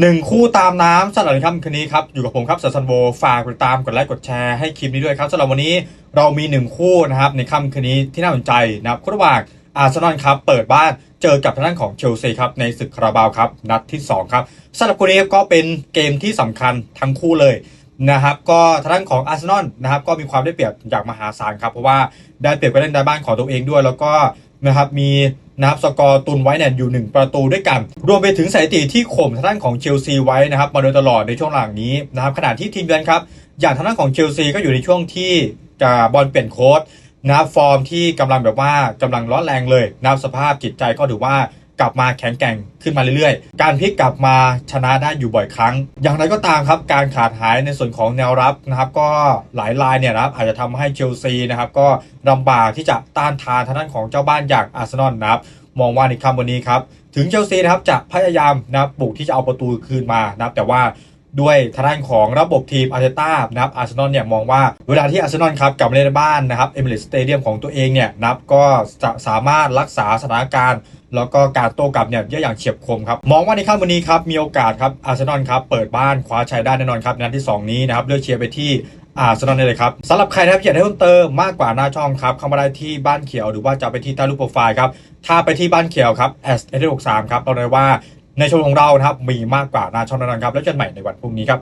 หนึ่งคู่ตามน้ำสำหรับค่ำคืนนี้ครับ อยู่กับผมครับสัสันโวฝากติดตามกดไลค์กดแชร์ให้คลิปนี้ด้วยครับสำหรับวันนี้เรามีหนึ่งคู่นะครับในค่ำคืนนี้ที่น่าสนใจนะครับคู่ระหว่างอาร์เซนอลครับ เปิดบ้านเจอกับทางด้านของเชลซีครับ ในศึกคาราบาวครับ นัดที่สองครับสำหรับคู่นี้ก็เป็นเกมที่สำคัญทั้งคู่เลยนะครับก็ทางด้านของอาร์เซนอลนะครับก็มีความได้เปรียบอย่างมหาศาลครับเพราะว่าได้เปรียบการเล่นในบ้านของตัวเองด้วย แล้วก็นะครับมี นะครับสกอร์ตุนไว้เนี่ยอยู่ 1 ประตูด้วยกัน รวมไปถึงสถิติที่ข่มทางด้านของเชลซีไว้นะครับมาโดยตลอดในช่วงหลังนี้นะครับขณะที่ทีมเยือนครับ อย่างทางด้านของเชลซีก็อยู่ในช่วงที่จะบอลเปลี่ยนโค้ดนับฟอร์มที่กำลังแบบว่ากำลังร้อนแรงเลยนับสภาพจิตใจก็ถือว่า กลับมาแข็งแกร่งขึ้นมาเรื่อยๆ การพลิกกลับมาชนะได้อยู่บ่อยครั้ง อย่างไรก็ตามครับการขาดหายในส่วนของแนวรับนะครับ ก็หลายรายเนี่ยนะครับอาจจะทำให้เชลซีนะครับก็ลำบากที่จะต้านทานทางด้านของเจ้าบ้านอย่างอาร์เซนอลนะครับมองว่าในค่ำวันนี้ครับถึงเชลซีนะครับจะพยายามนะครับบุกที่จะเอาประตูคืนมานะครับแต่ว่า ด้วยทางด้านของระบบทีมอาร์เตต้านะครับอาร์เซนอลเนี่ยมองว่าเวลาที่อาร์เซนอลครับกลับมาเล่นบ้านนะครับเอมิเรตสเตเดียมของตัวเองเนี่ยนับก็จะสามารถรักษาสถานการณ์ แล้วก็การโต้กลับเนี่ยได้อย่างเฉียบคมครับมองว่าในค่ำวันนี้ครับมีโอกาสครับอาร์เซนอลครับเปิดบ้านคว้าชัยได้แน่นอนครับในนัดที่ 2 นี้นะครับเลือกเชียร์ไปที่อาร์เซนอลเลยครับสำหรับใครนะครับอยากได้เพิ่มเติมมากกว่าหน้าช่องครับเข้ามาได้ที่บ้านเขียวหรือว่าจะไปที่ใต้รูปโปรไฟล์ครับถ้าไปที่บ้านเขียวครับ s อ s 6 3ครับเราเลยว่า ในช่วงของเรานะครับมีมากกว่านาช่องแน่นอนครับ แล้วเจอกันใหม่ในวันพรุ่งนี้ครับ